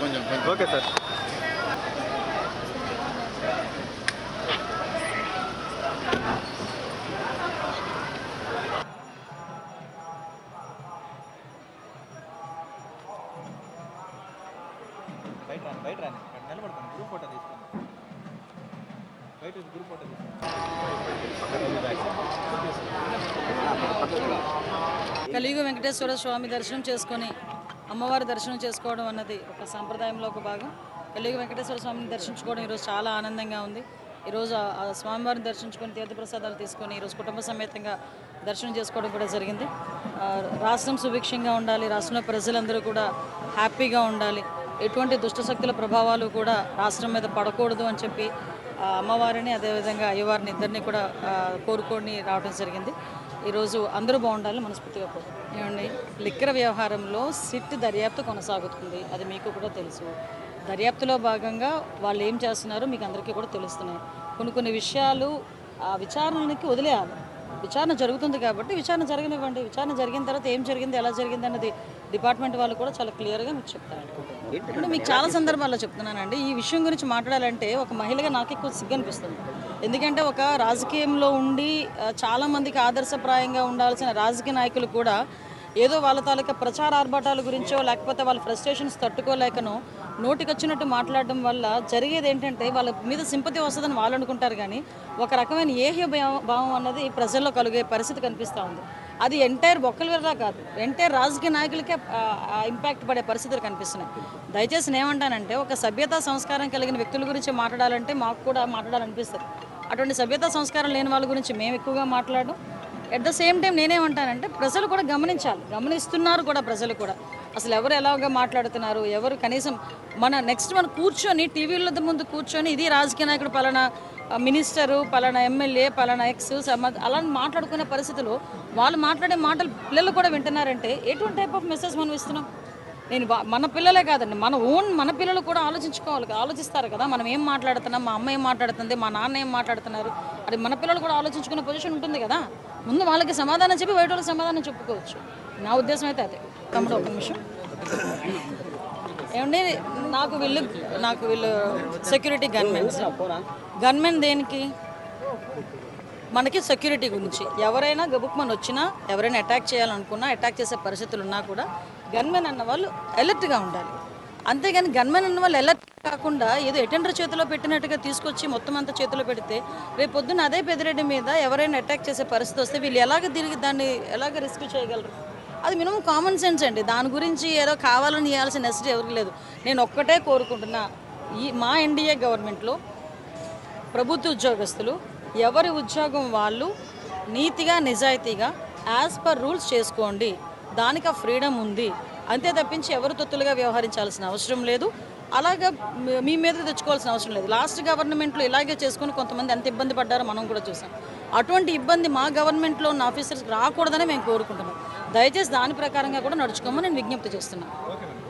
కొంచెం కొంచెం. Okay sir. బయట రాని బయట రాని. అక్కడ నిలబడతాను. గ్రూప్ ఫోటో తీస్తాను బయట గ్రూప్ ఫోటో కలియుగ వెంకటేశ్వర స్వామి దర్శనం చేసుకొని అమ్మవారి దర్శనం చేసుకోవడం అన్నది ఒక సంప్రదాయంలో ఒక భాగం. కలియుగ వెంకటేశ్వర స్వామిని దర్శించుకోవడం ఈరోజు చాలా ఆనందంగా ఉంది. ఈరోజు ఆ- స్వామివారిని దర్శించుకొని తీర్థప్రసాదాలు తీసుకొని ఈరోజు కుటుంబ సమేతంగా దర్శనం చేసుకోవడం కూడా జరిగింది. రాష్ట్రం సుభిక్షంగా ఉండాలి రాష్ట్రంలో ప్రజలందరూ కూడా హ్యాపీగా ఉండాలి. ఎటువంటి దుష్టశక్తుల ప్రభావాలు కూడా రాష్ట్రం మీద పడకూడదు అని చెప్పి అమ్మవారిని అదేవిధంగా అయ్యవారిని ఇద్దరిని కూడా కోరుకొని రావడం జరిగింది. ఈరోజు అందరూ బాగుండాలని మనస్ఫూర్తిగా కోరు ఏమండి? లిక్కర వ్యవహారంలో సిట్ దర్యాప్తు కొనసాగుతుంది. అది మీకు కూడా తెలుసు. దర్యాప్తులో భాగంగా వాళ్ళు ఏం చేస్తున్నారో మీకు అందరికీ కూడా తెలుస్తున్నాయి. కొన్ని కొన్ని విషయాలు ఆ విచారణకి వదిలేయాలి. విచారణ జరుగుతుంది కాబట్టి విచారణ జరగనివ్వండి విచారణ జరిగిన తర్వాత ఏం జరిగింది ఎలా జరిగింది అన్నది డిపార్ట్మెంట్ వాళ్ళు కూడా చాలా క్లియర్గా మీకు చెప్తారు. మీకు చాలా సందర్భాల్లో చెప్తున్నానండి. ఈ విషయం గురించి మాట్లాడాలంటే ఒక మహిళగా నాకు ఎక్కువ సిగ్గు అనిపిస్తుంది. ఎందుకంటే ఒక రాజకీయంలో ఉండి చాలామందికి ఆదర్శప్రాయంగా ఉండాల్సిన రాజకీయ నాయకులు కూడా ఏదో వాళ్ళ తాలూకా ప్రచార ఆర్భాటాల గురించో లేకపోతే వాళ్ళ ఫ్రస్ట్రేషన్స్ తట్టుకోలేకనో నోటికొచ్చినట్టు మాట్లాడడం వల్ల జరిగేది ఏంటంటే వాళ్ళ మీద సింపతి వస్తుందని వాళ్ళు అనుకుంటారు కానీ ఒక రకమైన ఏహ్య భావం- భావం అన్నది ప్రజల్లో కలిగే పరిస్థితి కనిపిస్తూ ఉంది. అది ఎంటైర్ ఒక్కరి వల్ల కాదు ఎంటైర్ రాజకీయ నాయకులకే ఇంపాక్ట్ పడే పరిస్థితులు కనిపిస్తున్నాయి. దయచేసి ఏమంటానంటే ఒక సభ్యతా సంస్కారం కలిగిన వ్యక్తుల గురించి మాట్లాడాలంటే మాకు కూడా మాట్లాడాలనిపిస్తుంది. అటువంటి సభ్యతా సంస్కారం లేని వాళ్ళ గురించి మేము ఎక్కువగా మాట్లాడడం ఎట్ ద సేమ్ టైం నేనేమంటానంటే ప్రజలు కూడా గమనించాలి. గమనిస్తున్నారు కూడా ప్రజలు కూడా. అసలు ఎవరు ఎలాగా మాట్లాడుతున్నారు? ఎవరు కనీసం మన నెక్స్ట్ మనం కూర్చొని టీవీల ముందు కూర్చొని ఇది రాజకీయ నాయకుడు పలానా మినిస్టరు పలానా ఎమ్మెల్యే పలానా ఎక్స్ సమ అలా మాట్లాడుకునే పరిస్థితులు వాళ్ళు మాట్లాడే మాటలు పిల్లలు కూడా వింటున్నారంటే ఎటువంటి టైప్ ఆఫ్ మెసేజ్ మనం ఇస్తున్నాం? నేను మన పిల్లలే కాదండి మన ఓన్ మన పిల్లలు కూడా ఆలోచించుకోవాలి కదా, ఆలోచిస్తారు కదా మనం ఏం మాట్లాడుతున్నాం మా అమ్మ ఏం మాట్లాడుతుంది మా నాన్న ఏం మాట్లాడుతున్నారు అది మన పిల్లలు కూడా ఆలోచించుకునే పొజిషన్ ఉంటుంది కదా ముందు వాళ్ళకి సమాధానం చెప్పి బయట వాళ్ళకి సమాధానం చెప్పుకోవచ్చు. నా ఉద్దేశం అయితే అదే. తమ్ముడు ఒక నిమిషం. ఏమండి నాకు వీళ్ళు నాకు వీళ్ళు సెక్యూరిటీ గన్మెన్ గన్మెన్ దేనికి? మనకి సెక్యూరిటీ గురించి. ఎవరైనా గబుక్మన్ వచ్చినా ఎవరైనా అటాక్ చేయాలనుకున్నా అటాక్ చేసే పరిస్థితులు ఉన్నా కూడా గన్మెన్ అన్న వాళ్ళు అలర్ట్గా ఉండాలి. అంతేగాని గన్మెన్ అన్న వాళ్ళు అలర్ట్ కాకుండా ఏదో ఎటెండర్ చేతిలో పెట్టినట్టుగా తీసుకొచ్చి మొత్తం అంతా చేతిలో పెడితే రేపు పొద్దున్న అదే పెదిరెడ్డి మీద ఎవరైనా అటాక్ చేసే పరిస్థితి వస్తే వీళ్ళు ఎలాగ తిరిగి దాన్ని ఎలాగ రిస్క్ చేయగలరు? అది మినిమం కామన్ సెన్స్ అండి. దాని గురించి ఏదో కావాలని ఇవ్వాల్సిన నెసిటీ ఎవరికి లేదు. నేను ఒక్కటే కోరుకుంటున్నా ఈ మా ఎన్డీఏ గవర్నమెంట్లో ప్రభుత్వ ఉద్యోగస్తులు ఎవరి ఉద్యోగం వాళ్ళు నీతిగా నిజాయితీగా యాజ్ పర్ రూల్స్ చేసుకోండి. దానికి ఆ ఫ్రీడమ్ ఉంది. అంతే తప్పించి ఎవరు తొత్తులుగా వ్యవహరించాల్సిన అవసరం లేదు. అలాగా మీ- మీ మీద తెచ్చుకోవాల్సిన అవసరం లేదు. లాస్ట్ గవర్నమెంట్లో ఇలాగే చేసుకుని కొంతమంది ఎంత ఇబ్బంది పడ్డారో మనం కూడా చూసాం. అటువంటి ఇబ్బంది మా గవర్నమెంట్లో ఉన్న ఆఫీసర్స్కి రాకూడదని మేము కోరుకుంటున్నాం. దయచేసి దాని ప్రకారంగా కూడా నడుచుకోమని నేను విజ్ఞప్తి చేస్తున్నాను.